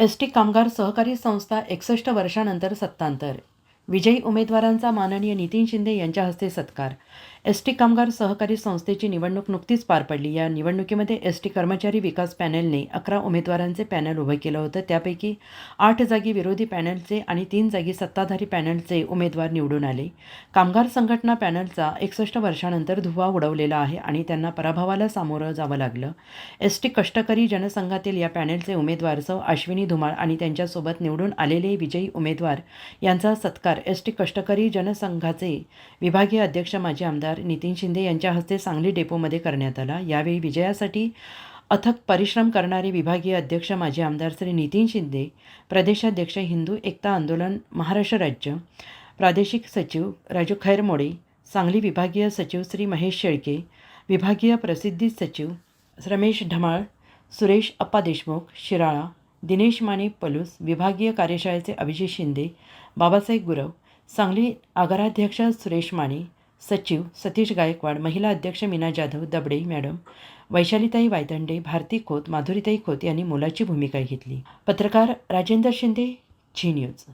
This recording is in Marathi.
एस टी कामगार सहकारी संस्था एकसष्ट वर्षानंतर सत्तांतर. विजयी उमेदवारांचा माननीय नितीन शिंदे यांच्या हस्ते सत्कार. एस टी कामगार सहकारी संस्थेची निवडणूक नुकतीच पार पडली. या निवडणुकीमध्ये एस टी कर्मचारी विकास पॅनेलने अकरा उमेदवारांचे पॅनल उभे केलं होतं. त्यापैकी आठ जागी विरोधी पॅनलचे आणि तीन जागी सत्ताधारी पॅनलचे उमेदवार निवडून आले. कामगार संघटना पॅनलचा एकसष्ट वर्षानंतर धुव्वा उडवलेला आहे आणि त्यांना पराभवाला सामोरं जावं लागलं. एस टी कष्टकरी जनसंघातील या पॅनेलचे उमेदवार सौ. अश्विनी धुमाळ आणि त्यांच्यासोबत निवडून आलेले विजयी उमेदवार यांचा सत्कार एस टी कष्टकरी जनसंघाचे विभागीय अध्यक्ष माजी आमदार नितीन शिंदे यांच्या हस्ते सांगली डेपोमध्ये करण्यात आला. यावेळी विजयासाठी अथक परिश्रम करणारे विभागीय अध्यक्ष माजी आमदार श्री नितीन शिंदे प्रदेशाध्यक्ष हिंदू एकता आंदोलन महाराष्ट्र राज्य प्रादेशिक सचिव राजू खैरमोडे सांगली विभागीय सचिव श्री महेश शेळके विभागीय प्रसिद्धी सचिव रमेश ढमाळ सुरेश अप्पा देशमुख शिराळा दिनेश माने पलूस विभागीय कार्यशाळेचे अभिजित शिंदे बाबासाहेब गुरव सांगली आगाराध्यक्ष सुरेश माने सचिव सतीश गायकवाड महिला अध्यक्ष मीना जाधव दबडे मॅडम वैशालीताई वायदंडे भारती खोत माधुरीताई खोत यांनी मोलाची भूमिका घेतली. पत्रकार राजेंद्र शिंदे झी न्यूज